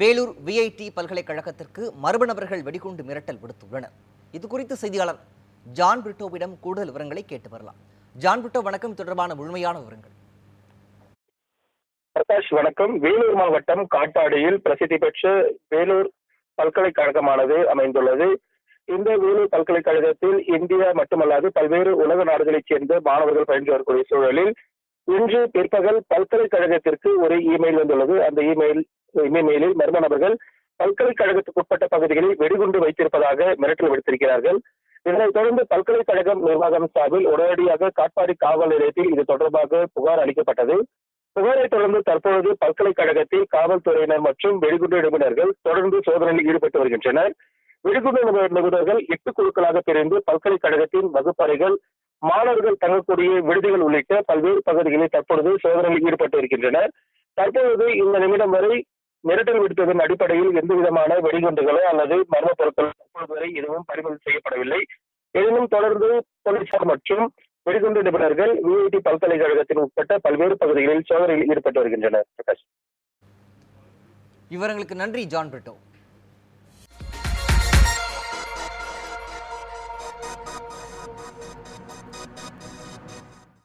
Vellore VIT பல்கலைக்கழகத்திற்கு மர்ம நபர்கள் வெடிகுண்டு மிரட்டல் விடுத்துள்ளனர். இது குறித்து செய்தியாளர் ஜான் பிரிட்டோவிடம் கூடுதல் விவரங்களை கேட்டு வரலாம். ஜான் பிரிட்டோ வணக்கம். தொடர்பான முழுமையான விவரங்கள். பிரகாஷ் வணக்கம். வேலூர் மாவட்டம் காட்டாடியில் பிரசித்தி பெற்ற வேலூர் பல்கலைக்கழகமானது அமைந்துள்ளது. இந்த வேலூர் பல்கலைக்கழகத்தில் இந்தியா மட்டுமல்லாது பல்வேறு உலக நாடுகளைச் சேர்ந்த மாணவர்கள் பயின்று வரக்கூடிய சூழலில் இன்று பிற்பகல் பல்கலைக்கழகத்திற்கு ஒரு இமெயில் வந்துள்ளது. அந்த இமெயில் இமெயிலில் மர்ம நபர்கள் பல்கலைக்கழகத்துக்குட்பட்ட பகுதிகளில் வெடிகுண்டு வைத்திருப்பதாக மிரட்டல் விடுத்திருக்கிறார்கள். இதனைத் தொடர்ந்து பல்கலைக்கழகம் நிர்வாகம் சார்பில் உடனடியாக காட்பாடி காவல் நிலையத்தில் இது தொடர்பாக புகார் அளிக்கப்பட்டது. புகாரை தொடர்ந்து தற்பொழுது பல்கலைக்கழகத்தில் காவல்துறையினர் மற்றும் வெடிகுண்டு நிபுணர்கள் தொடர்ந்து சோதனையில் ஈடுபட்டு வருகின்றனர். வெடிகுண்டு நிபுணர்கள் எட்டு குழுக்களாக பிரிந்து பல்கலைக்கழகத்தின் வகுப்பறைகள் மாணவர்கள் தங்கக்கூடிய விடுதிகள் உள்ளிட்ட பல்வேறு பகுதிகளில் தற்பொழுது சோதனையில் ஈடுபட்டு இருக்கின்றனர். தற்பொழுது இந்த நிமிடம் வரை மிரட்டல் விடுத்ததன் அடிப்படையில் எந்த விதமான வெடிகுண்டுகளோ அல்லது மர்ம பொருட்கள் தற்பொழுது வரை எதுவும் பறிமுதல் செய்யப்படவில்லை. எனினும் தொடர்ந்து போலீசார் மற்றும் வெடிகுண்டு நிபுணர்கள் விஐடி பல்கலைக்கழகத்தின் உட்பட்ட பல்வேறு பகுதிகளில் சோதனையில் ஈடுபட்டு வருகின்றனர். பிரகாஷ். விவரங்களுக்கு நன்றி ஜான் பிரிட்டோ.